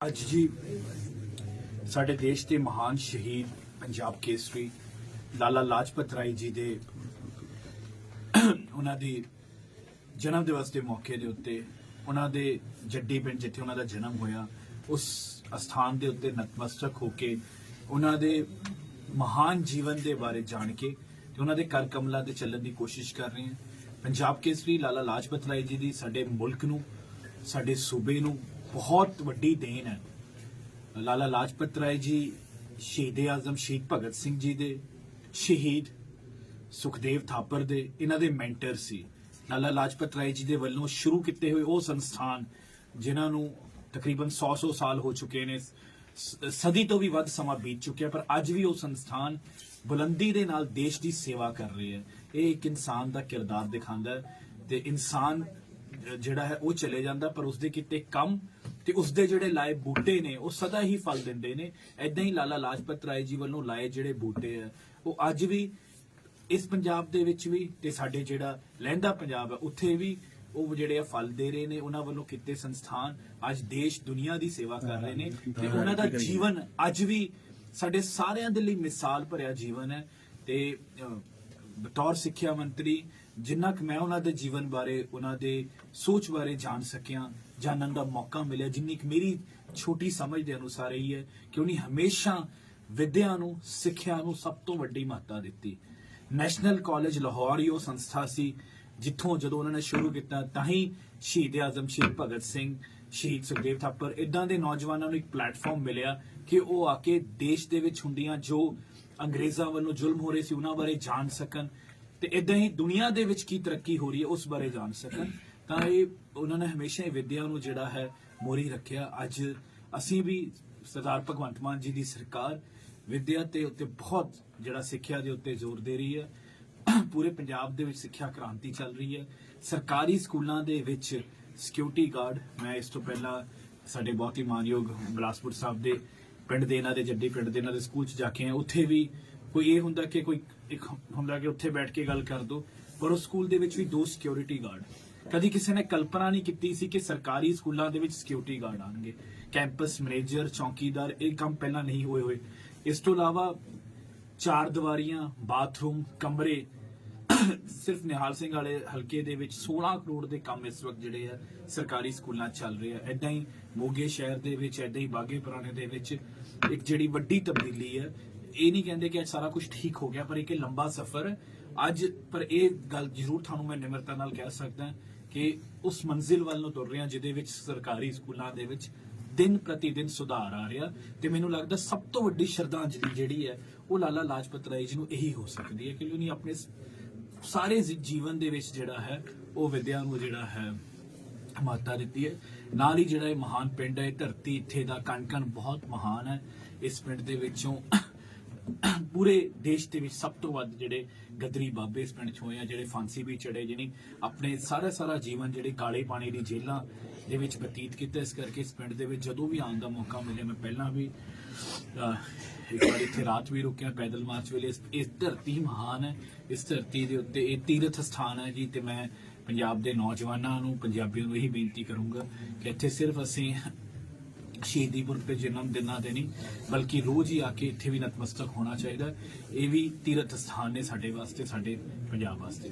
ਅੱਜ ਜੀ ਸਾਡੇ ਦੇਸ਼ ਦੇ ਮਹਾਨ ਸ਼ਹੀਦ ਪੰਜਾਬ ਕੇਸਰੀ ਲਾਲਾ ਲਾਜਪਤ ਰਾਏ ਜੀ ਦੇ ਉਹਨਾਂ ਦੀ ਜਨਮ ਦਿਵਸ ਦੇ ਮੌਕੇ ਦੇ ਉੱਤੇ, ਉਹਨਾਂ ਦੇ ਜੱਡੀ ਪਿੰਡ ਜਿੱਥੇ ਉਹਨਾਂ ਦਾ ਜਨਮ ਹੋਇਆ, ਉਸ ਅਸਥਾਨ ਦੇ ਉੱਤੇ ਨਤਮਸਤਕ ਹੋ ਕੇ ਉਹਨਾਂ ਦੇ ਮਹਾਨ ਜੀਵਨ ਦੇ ਬਾਰੇ ਜਾਣ ਕੇ ਤੇ ਉਹਨਾਂ ਦੇ ਕਰ ਕਮਲਾਂ ਤੇ ਚੱਲਣ ਦੀ ਕੋਸ਼ਿਸ਼ ਕਰ ਰਹੇ ਹਾਂ। ਪੰਜਾਬ ਕੇਸਰੀ ਲਾਲਾ ਲਾਜਪਤ ਰਾਏ ਜੀ ਦੀ ਸਾਡੇ ਮੁਲਕ ਨੂੰ, ਸਾਡੇ ਸੂਬੇ ਨੂੰ ਬਹੁਤ ਵੱਡੀ ਦੇਣ ਹੈ। ਲਾਲਾ ਲਾਜਪਤ ਰਾਏ ਜੀ, ਸ਼ਹੀਦ ਆਜ਼ਮ, ਸ਼ਹੀਦ ਭਗਤ ਸਿੰਘ ਜੀ ਦੇ, ਸ਼ਹੀਦ ਸੁਖਦੇਵ ਥਾਪਰ ਦੇ, ਇਹਨਾਂ ਦੇ ਮੈਂਟਰ ਸੀ। ਲਾਲਾ ਲਾਜਪਤ ਰਾਏ ਜੀ ਦੇ ਵੱਲੋਂ ਸ਼ੁਰੂ ਕੀਤੇ ਹੋਏ ਉਹ ਸੰਸਥਾਨ, ਜਿਨ੍ਹਾਂ ਨੂੰ ਤਕਰੀਬਨ 100-100 ਸਾਲ ਹੋ ਚੁੱਕੇ ਨੇ ਸਦੀ ਤੋਂ ਵੀ ਵੱਧ ਸਮਾਂ ਬੀਤ ਚੁੱਕਿਆ, ਪਰ ਅੱਜ ਵੀ ਉਹ ਸੰਸਥਾਨ ਬੁਲੰਦੀ ਦੇ ਨਾਲ ਦੇਸ਼ ਦੀ ਸੇਵਾ ਕਰ ਰਹੇ ਹੈ। ਇਹ ਇੱਕ ਇਨਸਾਨ ਦਾ ਕਿਰਦਾਰ ਦਿਖਾਉਂਦਾ ਹੈ ਤੇ ਇਨਸਾਨ ਜਿਹੜਾ ਹੈ ਉਹ ਚਲੇ ਜਾਂਦਾ, ਪਰ ਉਸਦੇ ਕੀਤੇ ਕੰਮ ਤੇ ਉਸਦੇ ਜਿਹੜੇ ਲਾਏ ਬੂਟੇ ਨੇ ਉਹ ਸਦਾ ਹੀ ਫਲ ਦਿੰਦੇ ਨੇ। ਐਦਾਂ ਹੀ ਲਾਲਾ ਲਾਜਪਤ ਰਾਏ ਜੀ ਵੱਲੋਂ ਲਾਏ ਜਿਹੜੇ ਬੂਟੇ ਆ ਉਹ ਅੱਜ ਵੀ ਇਸ ਪੰਜਾਬ ਦੇ ਵਿੱਚ ਵੀ ਤੇ ਸਾਡੇ ਜਿਹੜਾ ਲਹਿੰਦਾ ਪੰਜਾਬ ਹੈ ਉੱਥੇ ਵੀ ਉਹ ਜਿਹੜੇ ਆ ਫਲ ਦੇ ਰਹੇ ਨੇ ਉਹਨਾਂ ਵੱਲੋਂ ਕੀਤੇ ਸੰਸਥਾਨ। ਅੱਜ ਦੇਸ਼ ਦੁਨੀਆ ਦੀ ਸੇਵਾ ਕਰ ਰਹੇ ਨੇ ਤੇ ਉਹਨਾਂ ਦਾ ਜੀਵਨ ਅੱਜ ਵੀ ਸਾਡੇ ਸਾਰਿਆਂ ਦੇ ਲਈ ਮਿਸਾਲ ਭਰਿਆ ਜੀਵਨ ਹੈ ਤੇ ਬਤੌਰ ਸਿੱਖਿਆ ਮੰਤਰੀ, ਜਿੰਨਾ ਕਿ ਮੈਂ ਉਹਨਾਂ ਦੇ ਜੀਵਨ ਬਾਰੇ, ਉਹਨਾਂ ਦੇ ਸੋਚ ਬਾਰੇ ਜਾਣ ਸਕਿਆ, ਜਾਣਨ ਦਾ ਮੌਕਾ ਮਿਲਿਆ, ਜਿੰਨੀ ਕਿ ਮੇਰੀ ਛੋਟੀ ਸਮਝ ਦੇ ਅਨੁਸਾਰ ਹੀ ਹੈ ਕਿ ਉਹਨੇ ਹਮੇਸ਼ਾ ਵਿਦਿਆ ਨੂੰ, ਸਿੱਖਿਆ ਨੂੰ ਸਭ ਤੋਂ ਵੱਡੀ ਮਹੱਤਤਾ ਦਿੱਤੀ। ਨੈਸ਼ਨਲ ਕਾਲਜ ਲਾਹੌਰ ਹੀ ਉਹ ਸੰਸਥਾ ਸੀ, ਜਿੱਥੋਂ ਜਦੋਂ ਉਹਨਾਂ ਨੇ ਸ਼ੁਰੂ ਕੀਤਾ, ਤਾਂ ਹੀ ਸ਼ਹੀਦ ਆਜ਼ਮ ਸ਼ਹੀਦ ਭਗਤ ਸਿੰਘ, ਸ਼ਹੀਦ ਸੁਖਦੇਵ ਥਾਪਰ ਇਦਾਂ ਦੇ ਨੌਜਵਾਨਾਂ ਨੂੰ ਇੱਕ ਪਲੇਟਫਾਰਮ ਮਿਲਿਆ ਕਿ ਉਹ ਆ ਕੇ ਦੇਸ਼ ਦੇ ਵਿੱਚ ਹੁੰਦੀਆਂ ਜੋ ਅੰਗਰੇਜ਼ਾਂ ਵੱਲੋਂ ਜ਼ੁਲਮ ਹੋ ਰਹੇ ਸੀ, ਉਹਨਾਂ ਬਾਰੇ ਜਾਣ ਸਕਣ। ਤੇ ਇਦਾਂ ਹੀ ਦੁਨੀਆ ਦੇ ਵਿੱਚ ਕੀ ਤਰੱਕੀ ਹੋ ਰਹੀ ਹੈ, ਉਸ ਬਾਰੇ ਜਾਣ ਸਕਣ। ਤਾਂ ਇਹ ਉਹਨਾਂ ਨੇ ਹਮੇਸ਼ਾ ਹੀ ਵਿਦਿਆ ਨੂੰ ਜਿਹੜਾ ਹੈ ਮੋਰੀ ਰੱਖਿਆ। ਅੱਜ ਅਸੀਂ ਵੀ ਸਰਦਾਰ ਭਗਵੰਤ ਮਾਨ ਜੀ ਦੀ ਸਰਕਾਰ ਵਿਦਿਆ ਤੇ ਉੱਤੇ ਬਹੁਤ ਜਿਹੜਾ ਸਿੱਖਿਆ ਦੇ ਉੱਤੇ ਜ਼ੋਰ ਦੇ ਰਹੀ ਹੈ। ਪੂਰੇ ਪੰਜਾਬ ਦੇ ਵਿੱਚ ਸਿੱਖਿਆ ਕ੍ਰਾਂਤੀ ਚੱਲ ਰਹੀ ਹੈ। ਸਰਕਾਰੀ ਸਕੂਲਾਂ ਦੇ ਵਿੱਚ ਸਿਕਿਉਰਿਟੀ ਗਾਰਡ ਮੈਂ ਇਸ ਤੋਂ ਪਹਿਲਾਂ ਸਾਡੇ ਬਹੁਤ ਹੀ ਮਾਨਯੋਗ ਬਲਾਸਪੁਰ ਸਾਹਿਬ ਦੇ ਪਿੰਡ ਦੇ ਇਹਨਾਂ ਦੇ, ਜੱਡੀ ਪਿੰਡ ਦੇ ਇਹਨਾਂ ਦੇ ਸਕੂਲ 'ਚ ਜਾ ਕੇ ਆਏ ਉੱਥੇ ਵੀ ਕੋਈ ਇਹ ਹੁੰਦਾ ਕਿ ਕੋਈ ਇੱਕ ਹੁੰਦਾ ਕਿ ਉੱਥੇ ਬੈਠ ਕੇ ਗੱਲ ਕਰ ਦੋ। ਪਰ ਉਸ ਸਕੂਲ ਦੇ ਵਿੱਚ ਵੀ ਦੋ ਸਿਕਿਉਰਿਟੀ ਗਾਰਡ ਕਦੀ ਕਿਸੇ ਨੇ ਕਲਪਨਾ ਨਹੀਂ ਕੀਤੀ ਸੀ ਕਿ ਸਰਕਾਰੀ ਸਕੂਲਾਂ ਦੇ ਵਿੱਚ ਸਿਕਿਉਰਿਟੀ ਗਾਰਡ ਆਣਗੇ ਕੈਂਪਸ ਮੈਨੇਜਰ ਚੌਕੀਦਾਰ, ਇਹ ਕੰਮ ਪਹਿਲਾਂ ਨਹੀਂ ਹੋਏ ਹੋਏ। ਇਸ ਤੋਂ ਇਲਾਵਾ ਚਾਰ ਦੀਵਾਰੀਆਂ ਬਾਥਰੂਮ ਕਮਰੇ ਸਿਰਫ ਨਿਹਾਲ ਸਿੰਘ ਵਾਲੇ ਹਲਕੇ ਦੇ ਵਿੱਚ 16 ਕਰੋੜ ਦੇ ਕੰਮ ਇਸ ਵਕਤ ਜਿਹੜੇ ਆ ਸਰਕਾਰੀ ਸਕੂਲਾਂ ਚੱਲ ਰਹੇ ਆ। ਐਦਾਂ ਹੀ ਮੋਗੇ ਸ਼ਹਿਰ ਦੇ ਵਿੱਚ ਐਦਾਂ ਹੀ ਬਾਗੇ ਪੁਰਾਣੇ ਦੇ ਵਿੱਚ ਇੱਕ ਜਿਹੜੀ ਵੱਡੀ ਤਬਦੀਲੀ ਹੈ ਇਹ ਨਹੀਂ ਕਹਿੰਦੇ ਕਿ ਅੱਜ ਸਾਰਾ ਕੁਝ ਠੀਕ ਹੋ ਗਿਆ, ਪਰ ਇੱਕ ਇਹ ਲੰਬਾ ਸਫ਼ਰ ਅੱਜ, ਪਰ ਇਹ ਗੱਲ ਜ਼ਰੂਰ ਤੁਹਾਨੂੰ ਮੈਂ ਨਿਮਰਤਾ ਨਾਲ ਕਹਿ ਸਕਦਾ ਕਿ ਉਸ ਮੰਜ਼ਿਲ ਵੱਲ ਨੂੰ ਤੁਰ ਰਹੇ ਹਾਂ ਜਿਹਦੇ ਵਿੱਚ ਸਰਕਾਰੀ ਸਕੂਲਾਂ ਦੇ ਵਿੱਚ ਦਿਨ ਪ੍ਰਤੀ ਦਿਨ ਸੁਧਾਰ ਆ ਰਿਹਾ ਤੇ ਮੈਨੂੰ ਲੱਗਦਾ ਸਭ ਤੋਂ ਵੱਡੀ ਸ਼ਰਧਾਂਜਲੀ ਜਿਹੜੀ ਹੈ ਉਹ ਲਾਲਾ ਲਾਜਪਤ ਰਾਏ ਜੀ ਨੂੰ ਇਹੀ ਹੋ ਸਕਦੀ ਹੈ ਕਿ ਉਹਨੇ ਆਪਣੇ ਸਾਰੇ ਜੀਵਨ ਦੇ ਵਿੱਚ ਜਿਹੜਾ ਹੈ, ਉਹ ਵਿਦਿਆ ਨੂੰ ਜਿਹੜਾ ਹੈ ਮਾਤਾ ਦਿੱਤੀ ਹੈ। ਨਾਲ ਹੀ ਜਿਹੜਾ ਇਹ ਮਹਾਨ ਪਿੰਡ ਹੈ ਧਰਤੀ ਇੱਥੇ ਦਾ ਕਣਕਣ ਬਹੁਤ ਮਹਾਨ ਹੈ। ਇਸ ਪਿੰਡ ਦੇ ਵਿੱਚੋਂ ਪੂਰੇ ਦੇਸ਼ ਦੇ ਵਿੱਚ ਸਭ ਤੋਂ ਵੱਧ ਜਿਹੜੇ ਗਦਰੀ ਬਾਬੇ ਇਸ ਪਿੰਡ 'ਚ ਹੋਏ ਆ, ਜਿਹੜੇ ਫਾਂਸੀ ਵੀ ਚੜੇ ਜਿਹਨੇ ਆਪਣੇ ਸਾਰਾ ਸਾਰਾ ਜੀਵਨ ਜਿਹੜੇ ਕਾਲੇ ਪਾਣੀ ਦੀ ਜੇਲਾਂ ਦੇ ਵਿੱਚ ਬਤੀਤ ਕੀਤਾ। ਇਸ ਕਰਕੇ ਇਸ ਪਿੰਡ ਦੇ ਵਿੱਚ ਜਦੋਂ ਵੀ ਆਉਣ ਦਾ ਮੌਕਾ ਮਿਲਿਆ ਮੈਂ ਪਹਿਲਾਂ ਵੀ ਇੱਕ ਵਾਰ ਇੱਥੇ ਰਾਤ ਵੀ ਰੁਕਿਆ, ਪੈਦਲ ਮਾਰਚ ਵੇਲੇ। ਇਸ- ਇਸ ਧਰਤੀ ਮਹਾਨ ਹੈ। ਇਸ ਧਰਤੀ ਦੇ ਉੱਤੇ ਇਹ ਤੀਰਥ ਸਥਾਨ ਹੈ ਜੀ ਤੇ ਮੈਂ ਪੰਜਾਬ ਦੇ ਨੌਜਵਾਨਾਂ ਨੂੰ, ਪੰਜਾਬੀਆਂ ਨੂੰ ਇਹੀ ਬੇਨਤੀ ਕਰੂੰਗਾ ਕਿ ਇੱਥੇ ਸਿਰਫ ਅਸੀਂ ਸ਼ਹੀਦੀ ਪੁਰਬ ਤੇ ਜਨਮ ਦਿਨਾਂ 'ਤੇ ਨਹੀਂ, ਬਲਕਿ ਰੋਜ਼ ਹੀ ਆ ਕੇ ਇੱਥੇ ਵੀ ਨਤਮਸਤਕ ਹੋਣਾ ਚਾਹੀਦਾ। ਇਹ ਵੀ ਤੀਰਥ ਸਥਾਨ ਨੇ ਸਾਡੇ ਵਾਸਤੇ, ਸਾਡੇ ਪੰਜਾਬ ਵਾਸਤੇ।